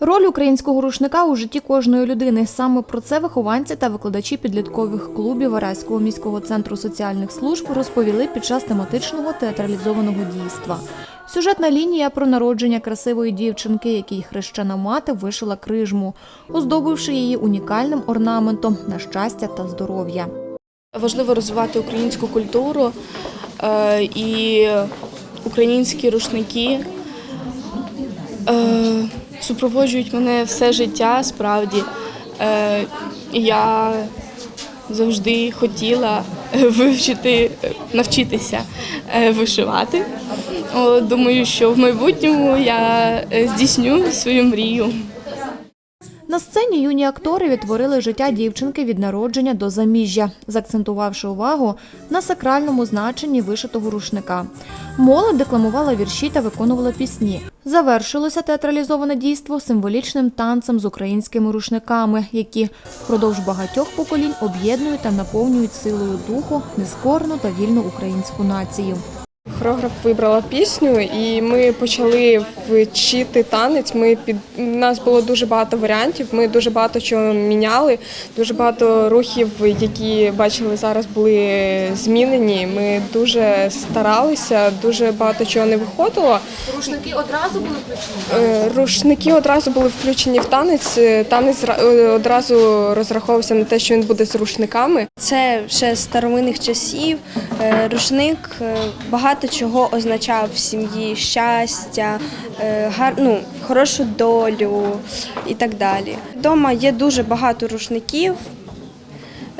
Роль українського рушника у житті кожної людини. Саме про це вихованці та викладачі підліткових клубів Вараського міського центру соціальних служб розповіли під час тематичного театралізованого дійства. Сюжетна лінія про народження красивої дівчинки, якій хрещена мати вишила крижму, оздобивши її унікальним орнаментом на щастя та здоров'я. Важливо розвивати українську культуру е, і українські рушники е, супроводжують мене все життя справді. Е, я завжди хотіла вивчити, навчитися е, вишивати. О, Думаю, що в майбутньому я е, здійсню свою мрію. На сцені юні актори відтворили життя дівчинки від народження до заміжжя, заакцентувавши увагу на сакральному значенні вишитого рушника. Молодь декламувала вірші та виконувала пісні. Завершилося театралізоване дійство символічним танцем з українськими рушниками, які впродовж багатьох поколінь об'єднують та наповнюють силою духу нескорну та вільну українську націю. Хореограф вибрала пісню, і ми почали вчити танець. Ми під у нас було дуже багато варіантів. Ми дуже багато чого міняли. Дуже багато рухів, які бачили зараз, були змінені. Ми дуже старалися, дуже багато чого не виходило. Рушники одразу були включені? Е, Рушники одразу були включені в танець. Е, Танець е, одразу розраховувався на те, що він буде з рушниками. Це ще з старовинних часів. Рушник е, багато чого означав в сім'ї щастя, е, гар, ну, хорошу долю і так далі. Дома є дуже багато рушників.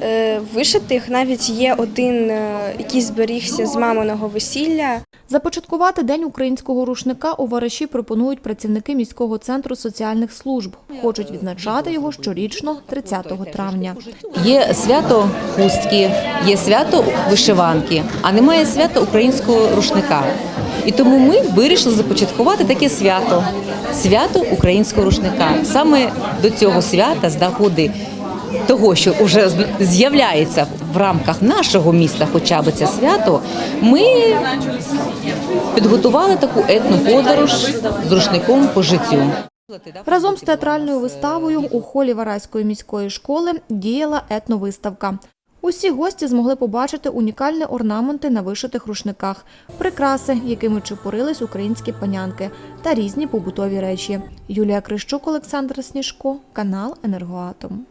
е, Вишитих навіть є один, е, який зберігся з маминого весілля. Започаткувати день українського рушника у Вараші пропонують працівники міського центру соціальних служб. Хочуть відзначати його щорічно 30 травня. Є свято хустки, є свято вишиванки, а немає свята українського рушника. І тому ми вирішили започаткувати таке свято свято українського рушника. Саме до цього свята, з нагоди того, що вже з'являється в рамках нашого міста, хоча б це свято, ми підготували таку етну подорож з рушником по життю. Разом з театральною виставою у холі Вараської міської школи діяла етновиставка. Усі гості змогли побачити унікальні орнаменти на вишитих рушниках, прикраси, якими чепурились українські панянки, та різні побутові речі. Юлія Крищук, Олександр Сніжко, канал Енергоатом.